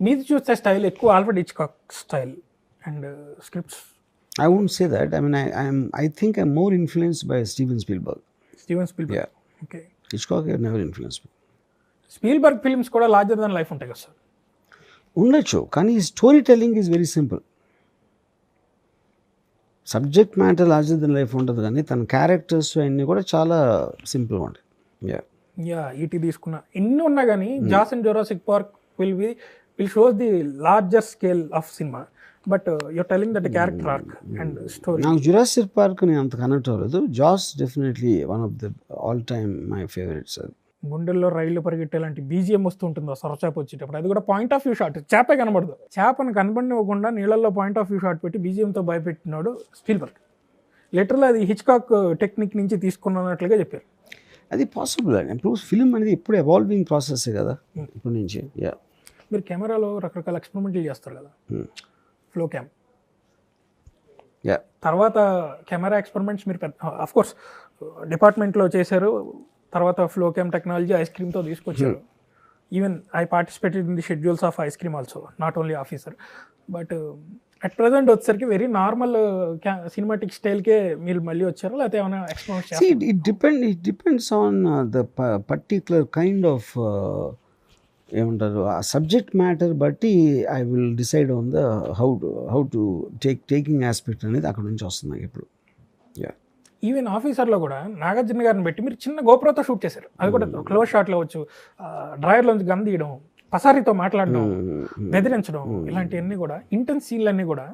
మీది చూస్తే స్టైల్ ఎక్కువ Alfred Hitchcock style and scripts I won't say that. I mean, I, I'm, I think I'm more influenced by Steven Spielberg. Steven Spielberg. Okay never influenced me. Spielberg films కూడా larger than life ఉంటాయి కదా sir ఉండొచ్చు కానీ story telling is very simple subject matter larger than life ఉంటుంది కానీ తన characters అన్నీ కూడా చాలా సింపుల్గా ఉంటాయి యా యా ఈటీ తీసుకున్న ఎన్ని ఉన్నా కానీ Jaws and Jurassic Park will be will shows the larger scale of cinema but your telling that character arc and story నాకు జురాసిక్ పార్క్ నేను అంత కనెక్ట్ అవ్వలేదు. Jaws definitely one of the all time my favourites అది గుండెల్లో రైళ్ళు పరిగెట్టే లాంటి BGM వస్తూ ఉంటుంది ఆ సొరచేప వచ్చేటప్పుడు. అది కూడా పాయింట్ ఆఫ్ వ్యూ షాట్ చేపే కనబడదు. చేపను కనబడివ్వకుండా నీళ్ళల్లో పాయింట్ ఆఫ్ వ్యూ షాట్ పెట్టి బీజిఎంతో భయపెట్టినాడు స్పీల్బర్గ్ లిటరల్ అది హిచ్కాక్ టెక్నిక్ నుంచి తీసుకున్నట్లుగా చెప్పారు. అది పాసిబుల్ అండి. ఇప్పుడు ఫిల్మ్ అనేది ఎప్పుడు ఎవాల్వింగ్ ప్రాసెస్ కదా. ఇప్పటి నుంచి యా మీరు కెమెరాలో రకరకాల ఎక్స్పెరిమెంట్లు చేస్తారు కదా. ఫ్లో క్యామ్ యా తర్వాత కెమెరా ఎక్స్పెరిమెంట్స్ మీరు పెద్ద కోర్స్ డిపార్ట్మెంట్లో చేశారు తర్వాత ఫ్లో క్యామ్ టెక్నాలజీ ఐస్ క్రీమ్తో తీసుకొచ్చారు. Even I participated in the schedules of ice cream also not only officer but at present వచ్చేసరికి వెరీ నార్మల్ సినిమాటిక్ స్టైల్కే మీరు మళ్ళీ వచ్చారు? లేకపోతే ఏమైనా experiment See, it, it depend it depends on uh, the ఏమంటారు ఆ సబ్జెక్ట్ మ్యాటర్ బట్టి I will decide on the how how to take taking aspect అనేది అక్కడ నుంచి వస్తుంది నాకు ఇప్పుడు యా ఈవెన్ ఆఫీసర్లో కూడా నాగార్జున గారిని పెట్టి మీరు చిన్న గోప్రోతో షూట్ చేశారు. అది కూడా క్లోజ్ షాట్లో వచ్చు డ్రాయర్లోంచి గన్ తీయడం పసారితో మాట్లాడడం బెదిరించడం ఇలాంటివన్నీ కూడా ఇంటెన్స్ సీన్లన్నీ కూడా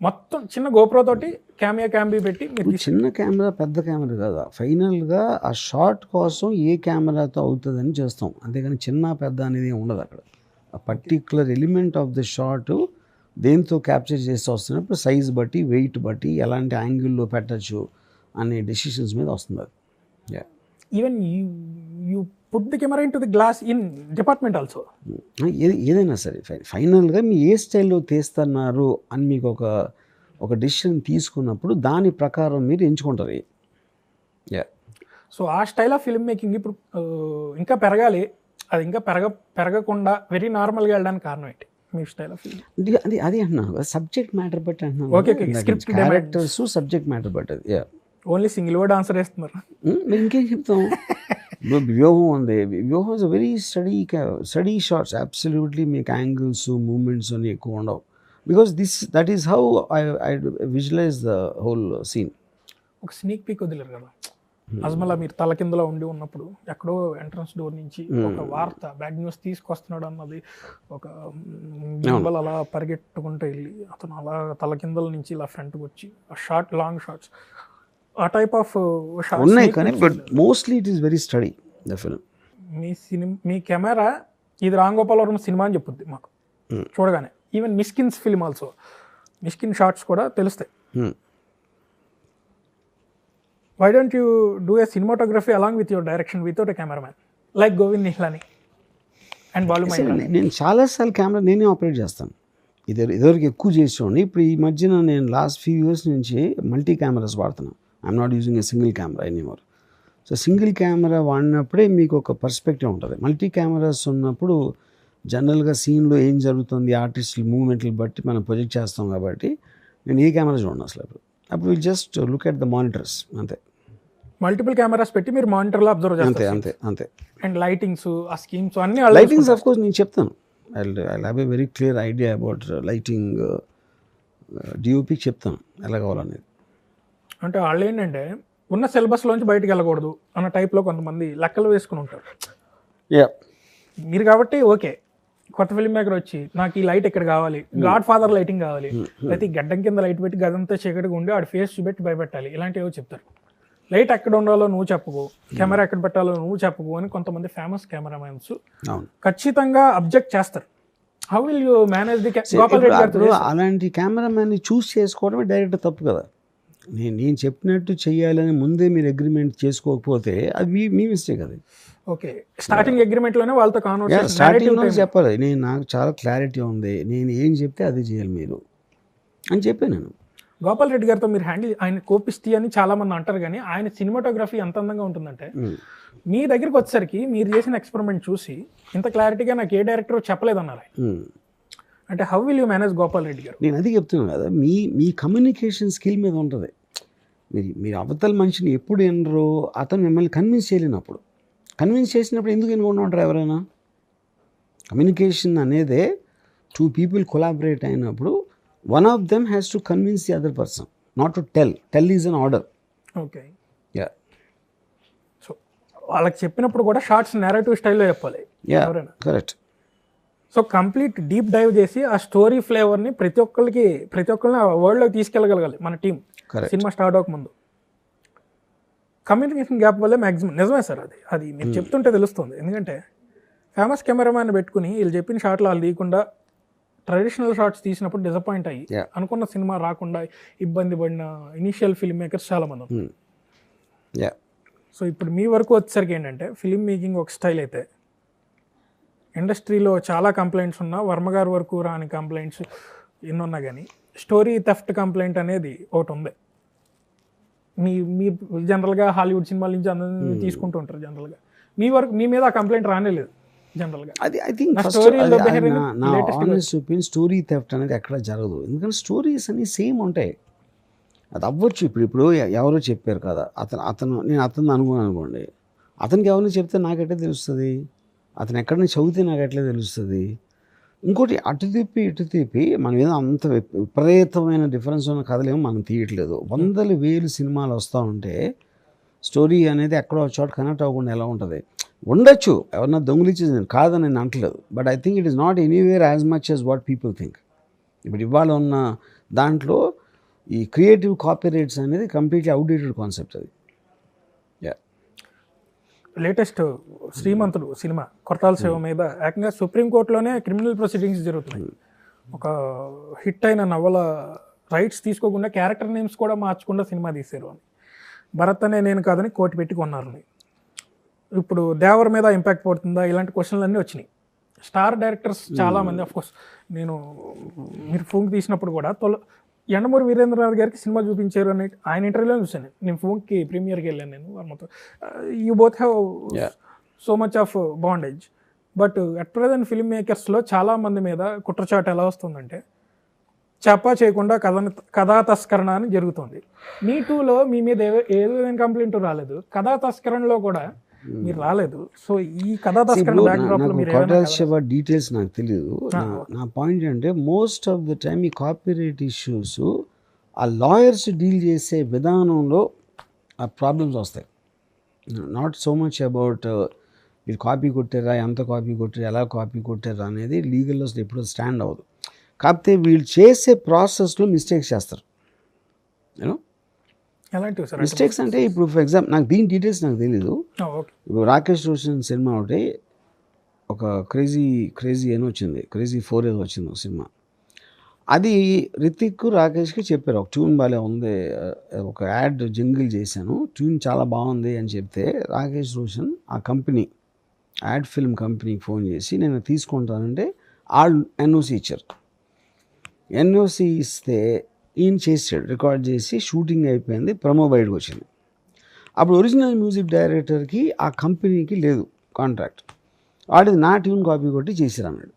మొత్తం చిన్న గోప్రో తోటి క్యామియా క్యాంబీ పెట్టి మీరు చిన్న కెమెరా పెద్ద కెమెరా కాదు. ఫైనల్గా ఆ షార్ట్ కోసం ఏ కెమెరాతో అవుతుందని చేస్తాం. అంతేగాని చిన్న పెద్ద అనేది ఉండదు అక్కడ. ఆ particular element of the shot దేంతో క్యాప్చర్ చేసి వస్తున్నప్పుడు సైజ్ బట్టి వెయిట్ బట్టి ఎలాంటి యాంగిల్లో పెట్టచ్చు అనే డెసిషన్స్ మీద వస్తుంది అది. Even you you put the camera into the glass in department also ఏది ఏదైనా సరే ఫైనల్గా మీ ఏ స్టైల్లో తీస్తున్నారు అని మీకు ఒక ఒక డెసిషన్ తీసుకున్నప్పుడు దాని ప్రకారం మీరు ఎంచుకుంటారు. యా. సో ఆ స్టైల్ ఆఫ్ ఫిల్మ్ మేకింగ్ ఇప్పుడు ఇంకా పెరగాలి. అది ఇంకా పెరగ పెరగకుండా వెరీ నార్మల్గా వెళ్ళడానికి కారణం ఏంటి? మీ స్టైల్ ఆఫ్ ఫిల్మ్ అది అది అంటున్నాను సబ్జెక్ట్ మ్యాటర్ బట్టి అంటున్నాను okay. Script characters subject matter బట్టి yeah only single word answer వేస్తున్నారు. మీరు ఇంకేం చెప్తాం? వ్యూహం ఉంది. వ్యూహం is very steady steady shots absolutely మీకు యాంగిల్స్ మూమెంట్స్ అన్ని ఎక్కువ ఉండవు. Because this that is how I I visualise the whole scene ఒక స్నీక్ పీక్ వదిలేరు కదా. అజ్మలా మీరు తల కిందలో ఉండి ఉన్నప్పుడు ఎక్కడో ఎంట్రన్స్ డోర్ నుంచి ఒక వార్త బ్యాడ్ న్యూస్ తీసుకొస్తున్నాడు అన్నది ఒక గింబల్ అలా పరిగెట్టుకుంటూ వెళ్ళి అతను అలా తల కిందల నుంచి ఇలా ఫ్రంట్కి వచ్చి ఆ షార్ట్ లాంగ్ షార్ట్స్ ఆ టైప్ ఆఫ్ ఉన్నాయి కానీ but mostly it is very steady the film me cinema మీ కెమెరా ఇది రామ్ సినిమా అని చెప్పుద్ది మాకు. చూడగానే. Even Mysskin's film also Mysskin shots కూడా తెలుస్తాయి. Why don't you do a cinematography along with your direction without a cameraman like Govind Nihalani and Balu నేను చాలాసార్లు కెమెరా నేనే ఆపరేట్ చేస్తాను. ఇది ఇదివరకు ఎక్కువ చేసేవాడిని. ఇప్పుడు ఈ మధ్యన నేను లాస్ట్ ఫ్యూ ఇయర్స్ నుంచి మల్టీ కెమెరాస్ వాడుతున్నాను. I'm not using a single camera anymore so single camera వాడినప్పుడే మీకు ఒక పర్స్పెక్టివ్ ఉంటుంది. మల్టీ కెమెరాస్ ఉన్నప్పుడు జనరల్గా సీన్లో ఏం జరుగుతుంది? ఆర్టిస్టుల మూమెంట్లు బట్టి మనం ప్రొజెక్ట్ చేస్తాం కాబట్టి నేను ఏ కెమెరా చూడండి అసలు అప్పుడు అప్పుడు will just look at the monitors అంతే. మల్టిపుల్ కెమెరాస్ పెట్టి మీరు మానిటర్లో అబ్జర్వ్ అంతే చేస్తారు. అంతే అంతే. అండ్ లైటింగ్స్ ఆ స్కీమ్స్ అన్ని లైటింగ్స్ ఆఫ్ కోర్స్ నేను చెప్తాను. I I have a very clear idea about lighting డిఓపికి చెప్తాను. ఎలా కావాలనేది. అంటే వాళ్ళు ఏంటంటే ఉన్న సిలబస్లోంచి బయటికి వెళ్ళకూడదు అన్న టైప్లో కొంతమంది లెక్కలు వేసుకుని ఉంటారు. యా మీరు కాబట్టి ఓకే. కొత్త ఫిల్మ్ మేకర్ వచ్చి నాకు ఈ లైట్ ఇక్కడ కావాలి. గాడ్ ఫాదర్ లైటింగ్ కావాలి. అయితే ఈ గడ్డం కింద లైట్ పెట్టి గదంతా చీకటిగా ఉండి ఆడ ఫేస్ చూపెట్టి భయపెట్టాలి. ఇలాంటివి చెప్తారు. లైట్ ఎక్కడ ఉండాలో నువ్వు చెప్పకు. కెమెరా ఎక్కడ పెట్టాలో నువ్వు చెప్పకు అని కొంతమంది ఫేమస్ కెమెరామెన్స్ ఖచ్చితంగా అబ్జెక్ట్ చేస్తారు. How will you manage the Gopal Reddy అలాంటి చూస్ చేసుకోవడమే డైరెక్ట్ తప్పు కదా. నేను నేను చెప్పినట్టు చేయాలని ముందే మీరు అగ్రిమెంట్ చేసుకోకపోతే అది మీ మీ మిస్టేక్ అది. ఓకే. స్టార్టింగ్ అగ్రిమెంట్లోనే వాళ్ళతో కాన్వర్సేషన్ స్టార్టింగ్ చెప్పాలి. నేను నాకు చాలా క్లారిటీ ఉంది. నేను ఏం చెప్తే అది చేయాలి మీరు. అని చెప్పాను నేను. గోపాల్ రెడ్డి గారితో మీరు హ్యాండిల్ ఆయన కోపిస్తే అని చాలా మంది అంటారు కానీ ఆయన సినిమాటోగ్రఫీ ఎంత అందంగా ఉంటుందంటే మీ దగ్గరికి వచ్చేసరికి మీరు చేసిన ఎక్స్పెరిమెంట్ చూసి ఇంత క్లారిటీగా నాకు ఏ డైరెక్టర్ చెప్పలేదన్నారు. అంటే how will you manage Gopal Reddy garu? నేను అది చెప్తున్నాను కదా మీ మీ కమ్యూనికేషన్ స్కిల్ మీద ఉంటుంది. మీరు మీరు అవతల మనిషిని ఎప్పుడు ఎనరో అతను మిమ్మల్ని కన్విన్స్ చేయలేనప్పుడు. కన్విన్స్ చేసినప్పుడు ఎందుకు ఎన్నుకుంటూ ఉంటారు ఎవరైనా? కమ్యూనికేషన్ అనేదే టూ పీపుల్ కొలాబరేట్ అయినప్పుడు one of them has to convince the other person not to tell tell is in order okay yeah so వాళ్ళకి చెప్పినప్పుడు కూడా షార్ట్స్ నేరేటివ్ స్టైల్లో చెప్పాలి. యా ఎవరైనా. Correct so complete deep dive చేసి ఆ స్టోరీ ఫ్లేవర్ని ప్రతి ఒక్కరికి ప్రతి ఒక్కరిని ఆ వరల్డ్లోకి తీసుకెళ్ళగలగాలి మన టీం. సినిమా స్టార్ట్ అవ్వకముందు కమ్యూనికేషన్ గ్యాప్ వల్లే మ్యాక్సిమం నిజమే సార్ అది. అది మీరు చెప్తుంటే తెలుస్తుంది. ఎందుకంటే ఫేమస్ కెమెరామ్యాన్ పెట్టుకుని వీళ్ళు చెప్పిన షాట్లు వాళ్ళు తీయకుండా ట్రెడిషనల్ షార్ట్స్ తీసినప్పుడు డిసప్పాయింట్ అయ్యి. అనుకున్న సినిమా రాకుండా ఇబ్బంది పడిన ఇనీషియల్ ఫిల్మ్ మేకర్స్ చాలా మంది సో ఇప్పుడు మీ వరకు వచ్చేసరికి ఏంటంటే ఫిల్మ్ మేకింగ్ ఒక స్టైల్ అయితే ఇండస్ట్రీలో చాలా కంప్లైంట్స్ ఉన్నా వర్మ గారి వరకు రాని కంప్లైంట్స్ ఎన్ని ఉన్నా కానీ స్టోరీ థెఫ్ట్ కంప్లైంట్ అనేది ఒకటి ఉంది. మీ మీ జనరల్గా హాలీవుడ్ సినిమాల నుంచి అందరినీ తీసుకుంటూ ఉంటారు జనరల్గా. మీ వరకు మీ మీద ఆ కంప్లైంట్ రానేలేదు జనరల్గా. అది I think honest opinion story theft అనేది ఎక్కడ జరగదు. ఎందుకంటే స్టోరీస్ అన్ని సేమ్ ఉంటాయి. అది అవ్వచ్చు ఇప్పుడు ఇప్పుడు ఎవరో చెప్పారు కదా అతను అతను నేను అతను అనుకున్నాను అనుకోండి. అతనికి ఎవరిని చెప్తే నాకెట్లా తెలుస్తుంది. అతను ఎక్కడ నుంచి చదివితే నాకు ఎట్లా తెలుస్తుంది? ఇంకోటి అటు తిప్పి ఇటు తిప్పి మనం ఏదో అంత విపరీతమైన డిఫరెన్స్ ఉన్న కథలేమో మనం తీయట్లేదు. వందల వేలు సినిమాలు వస్తూ ఉంటే స్టోరీ అనేది ఎక్కడో చోట కనెక్ట్ అవ్వకుండా ఎలా ఉంటుంది? ఉండొచ్చు. ఎవరన్నా దొంగిలించి కాదని నేను అంటలేదు. But I think it is not anywhere as much as what people think. ఇప్పుడు ఇవాళ ఉన్న దాంట్లో ఈ క్రియేటివ్ కాపీరైట్స్ అనేది కంప్లీట్లీ అవుడేటెడ్ కాన్సెప్ట్ అది. లేటెస్ట్ శ్రీమంతుడు సినిమా కొరటాల శివ మీద ఏకంగా సుప్రీంకోర్టులోనే క్రిమినల్ ప్రొసీడింగ్స్ జరుగుతున్నాయి. ఒక హిట్ అయిన నవల రైట్స్ తీసుకోకుండా క్యారెక్టర్ నేమ్స్ కూడా మార్చకుండా సినిమా తీశారు అని. భరత్ అనే నేను కాదని కోర్టు పెట్టి కొన్నారు ఇప్పుడు దేవర్ మీద ఇంపాక్ట్ పడుతుందా? ఇలాంటి క్వశ్చన్లు అన్నీ వచ్చినాయి. స్టార్ డైరెక్టర్స్ చాలా మంది ఆఫ్ కోర్స్ నేను మీరు ఫోన్ తీసినప్పుడు కూడా తొల ఎండమూరి వీరేంద్రనాథ్ గారికి సినిమా చూపించారు అని ఆయన ఇంటర్వ్యూలో చూసాను నేను. ఫోన్కి ప్రీమియర్కి వెళ్ళాను నేను వర్మతో you both have. So much of bondage but at present film మేకర్స్లో చాలా మంది మీద కుట్రచాటు ఎలా వస్తుందంటే చెప్పా చేయకుండా కథ కథా తస్కరణ అని జరుగుతుంది. మీ టూలో మీ మీద ఏ ఏ విధమైన కంప్లైంట్ రాలేదు. కథా తస్కరణలో కూడా మీరు రాలేదు. సో ఈ కథా తస్కరణ ఇప్పుడు బ్యాక్ నా- డ్రాప్లో నాకు మీరు ఏమైనా కొట్టాల శివ డీటెయిల్స్ నాకు తెలియదు నా పాయింట్ అంటే మోస్ట్ ఆఫ్ ద టైమ్ ఈ కాపీరైట్ ఇష్యూస్ ఆ లాయర్స్ డీల్ చేసే విధానంలో ఆ ప్రాబ్లమ్స్ వస్తాయి. నాట్ సో మచ్ అబౌట్ మీరు కాపీ కొట్టారా ఎంత కాపీ కొట్టారు ఎలా కాపీ కొట్టారా అనేది లీగల్లో అసలు ఎప్పుడూ స్టాండ్ అవ్వదు. కాకపోతే వీళ్ళు చేసే ప్రాసెస్లో మిస్టేక్స్ చేస్తారు. యూనో మిస్టేక్స్ అంటే ఇప్పుడు ఫర్ ఎగ్జాంపుల్ నాకు దీని డీటెయిల్స్ నాకు తెలీదు. ఇప్పుడు రాకేష్ రోషన్ సినిమా ఒకటి ఒక క్రేజీ క్రేజీ అని వచ్చింది. క్రేజీ ఫోర్ ఏదో వచ్చింది ఒక సినిమా. అది రితిక్ రాకేష్కి చెప్పారు. ఒక ట్యూన్ బాగా ఉంది. ఒక యాడ్ జింగిల్ చేశాను. ట్యూన్ చాలా బాగుంది అని చెప్తే రాకేష్ రోషన్ ఆ కంపెనీ యాడ్ ఫిల్మ్ కంపెనీకి ఫోన్ చేసి నేను తీసుకుంటానంటే వాళ్ళు ఎన్ఓసి ఇచ్చారు. ఎన్ఓసి ఇస్తే ఈయన చేసాడు రికార్డ్ చేసి షూటింగ్ అయిపోయింది ప్రమో బయటకు వచ్చింది. అప్పుడు ఒరిజినల్ మ్యూజిక్ డైరెక్టర్కి ఆ కంపెనీకి లేదు కాంట్రాక్ట్. వాడిది నా ట్యూన్ కాపీ కొట్టి చేసిరు అన్నాడు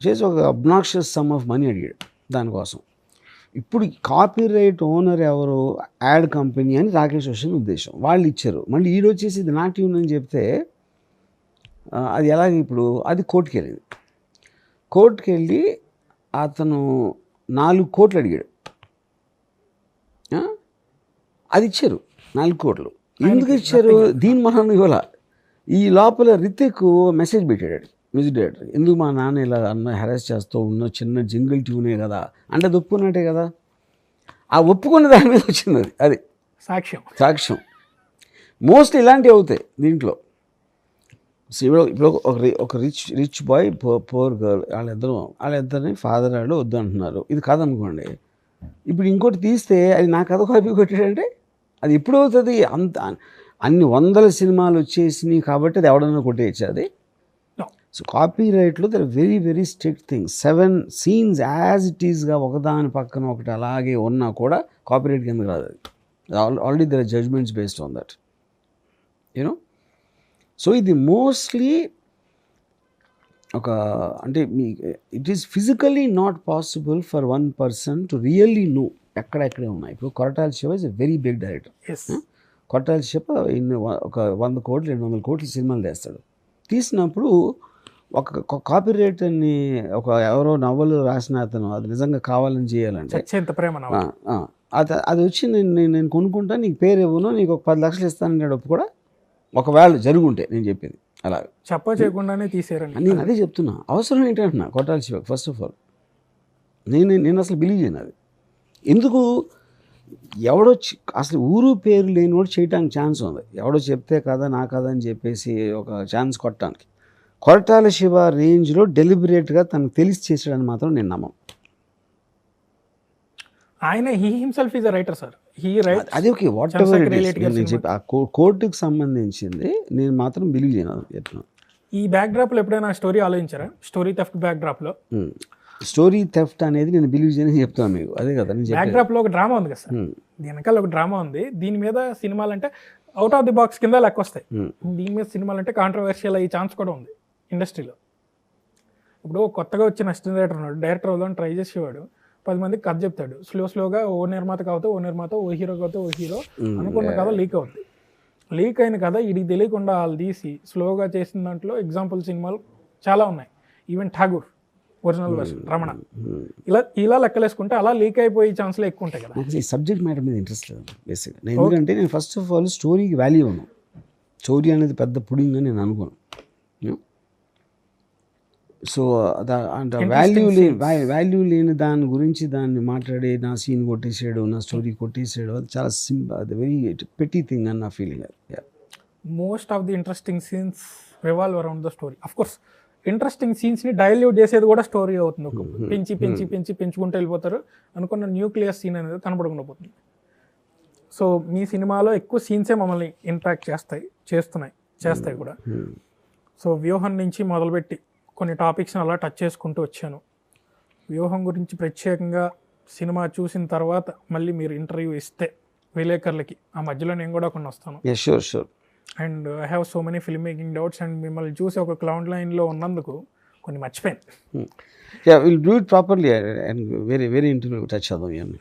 చేసి ఒక అబ్నాక్షియస్ సమ్ ఆఫ్ మనీ అడిగాడు దానికోసం. ఇప్పుడు కాపీ రైట్ ఓనర్ ఎవరు? యాడ్ కంపెనీ అని రాకేష్ రోషన్ ఉద్దేశం. వాళ్ళు ఇచ్చారు. మళ్ళీ ఈరోజు చేసి ఇది నా ట్యూన్ అని చెప్తే అది ఎలాగ ఇప్పుడు? అది కోర్టుకి వెళ్ళింది కోర్టుకి వెళ్ళి అతను నాలుగు కోట్లు అడిగాడు? అది ఇచ్చారు నాలుగు కోట్లు. ఎందుకు ఇచ్చారు? దీని మహాన్ ఇవ్వాల. ఈ లోపల రితిక్ మెసేజ్ పెట్టాడు మ్యూజిక్ డైరెక్టర్. ఎందుకు మా నాన్న ఇలా అన్న హెరాస్ చేస్తూ ఉన్న చిన్న జింగిల్ ట్యూనే కదా? అంటే అది ఒప్పుకున్నట్టే కదా? ఆ ఒప్పుకున్న దాని మీద వచ్చింది అది. అది సాక్ష్యం. సాక్ష్యం. మోస్ట్ ఇలాంటివి అవుతాయి దీంట్లో. సో ఇప్పుడు ఇప్పుడు ఒక రి- ఒక rich rich boy poor girl వాళ్ళిద్దరు వాళ్ళిద్దరిని ఫాదర్ వాళ్ళు వద్దు అంటున్నారు. ఇది కాదనుకోండి. ఇప్పుడు ఇంకోటి తీస్తే అది నా కథ కాపీ కొట్టాడంటే అది ఎప్పుడు అవుతుంది? అంత అన్ని వందల సినిమాలు వచ్చేసినాయి కాబట్టి అది ఎవడన్నా కొట్టేయచ్చు అది. So copy రైట్లో there very very strict things seven scenes as it ఈస్గా ఒకదాని పక్కన ఒకటి అలాగే ఉన్నా కూడా కాపీ రైట్ కింద రాదు అది. Already there judgements based on that you know so ఇది మోస్ట్లీ ఒక అంటే మీ it is physically not possible for one person to really know ఎక్కడెక్కడే ఉన్నాయి. ఇప్పుడు Koratala Siva is a very big director కొట్టాల చెప్ప ఇన్ని ఒక వంద కోట్లు రెండు వందల కోట్లు సినిమాలు తీస్తాడు. తీసినప్పుడు ఒక కాపీ రైట్ అని ఒక ఎవరో నవలు రాసిన అతను అది నిజంగా కావాలని చేయాలంటే అది అది వచ్చి నేను నేను కొనుక్కుంటా నీకు పేరు ఇవ్వను నీకు ఒక పది లక్షలు ఇస్తాననేటప్పుడు కూడా ఒకవేళ జరుగుంటే నేను చెప్పేది. అలా. చెప్ప చేయకుండానే తీసారండి నేను అదే చెప్తున్నా. అవసరం ఏంటంటున్నా కొట్టాల శివ ఫస్ట్ ఆఫ్ ఆల్ నేను నేను అసలు బిలీవ్ చేయను అది. ఎందుకు? ఎవడో అసలు ఊరు పేరు లేనివాడు చేయడానికి ఛాన్స్ ఉంది. ఎవడో చెప్తే కదా నా కదా అని చెప్పేసి ఒక ఛాన్స్ కొట్టడానికి. కొరటాల శివ రేంజ్లో డెలిబరేట్గా తనకు తెలిసి చేసాడని మాత్రం నేను నమ్మం ఆయన he himself is a writer sir అది ఓకే వాట్ ఎవర్ నేను చెప్పి ఆ కో- కోర్టుకి సంబంధించింది నేను మాత్రం బిలీవ్ చేయను చెప్తున్నాను ఈ బ్యాక్ డ్రాప్లో ఎప్పుడైనా స్టోరీ ఆలోచించారా? స్టోరీ థెఫ్ట్ బ్యాక్ డ్రాప్లో స్టోరీ థెఫ్ట్ అనేది నేను బిలీవ్ చేయని చెప్తాను మీకు. అదే కదా నేను బ్యాక్ డ్రాప్లో ఒక డ్రామా ఉంది కదా సార్. దీని వెనకాల ఒక డ్రామా ఉంది. దీని మీద సినిమాలు అంటే అవుట్ ఆఫ్ ది బాక్స్ కింద లెక్క వస్తాయి. దీని మీద సినిమాలు అంటే కాంట్రవర్షియల్ అయ్యే ఛాన్స్ కూడా ఉంది. ఇండస్ట్రీలో ఇప్పుడు కొత్తగా వచ్చిన అసిస్టెంట్ డైరెక్టర్ ఉన్నాడు. డైరెక్టర్ అవుదాం ట్రై చేసేవాడు. పది మందికి కథ చెప్తాడు. స్లో స్లోగా ఓ నిర్మాత కావుతే ఓ నిర్మాత ఓ హీరో కావుతే ఓ హీరో అనుకున్న కథ లీక్ అవుద్ది. లీక్ అయిన కథ ఇది తెలియకుండా వాళ్ళు తీసి స్లోగా చేసిన దాంట్లో ఎగ్జాంపుల్ సినిమాలు చాలా ఉన్నాయి. Even Tagore original version Ramana. ఇలా ఇలా లెక్కలేసుకుంటే అలా లీక్ అయిపోయే ఛాన్స్లు ఎక్కువ ఉంటాయి కదా. నాకు ఈ సబ్జెక్ట్ మ్యాటర్ మీద ఇంట్రెస్ట్ లేదు బేసిక్గా ఎందుకంటే నేను ఫస్ట్ ఆఫ్ ఆల్ స్టోరీకి వాల్యూ ఉన్నాను స్టోరీ అనేది పెద్ద పుడింగ్ అని నేను అనుకోను. సో అంటే వాల్యూ లే వాల్యూ లేని దాని గురించి దాన్ని మాట్లాడి నా సీన్ కొట్టేసాడు నా స్టోరీ కొట్టేసాడు అది చాలా సింపుల్ అది వెరీ పెట్టి థింగ్ అని నా feeling most of the interesting scenes revolve around the story of course interesting సీన్స్ని dilute చేసేది కూడా స్టోరీ అవుతుంది ఒక పెంచి పెంచి పెంచి పెంచుకుంటూ వెళ్ళిపోతారు. అనుకున్న న్యూక్లియస్ సీన్ అనేది కనపడకుండా పోతుంది. సో మీ సినిమాలో ఎక్కువ సీన్సే మమ్మల్ని ఇంపాక్ట్ చేస్తాయి చేస్తున్నాయి చేస్తాయి కూడా. సో వ్యూహం నుంచి మొదలుపెట్టి కొన్ని టాపిక్స్ని అలా టచ్ చేసుకుంటూ వచ్చాను. వ్యూహం గురించి ప్రత్యేకంగా సినిమా చూసిన తర్వాత మళ్ళీ మీరు ఇంటర్వ్యూ ఇస్తే విలేకరులకి ఆ మధ్యలో నేను కూడా కొన్ని వస్తాను. Sure sure and I have so many film making doubts and మిమ్మల్ని చూసి ఒక క్లౌడ్ లైన్లో ఉన్నందుకు కొన్ని మర్చిపోయాను. Yeah will do it properly and very very interview touch అవుదాం ఇవన్నీ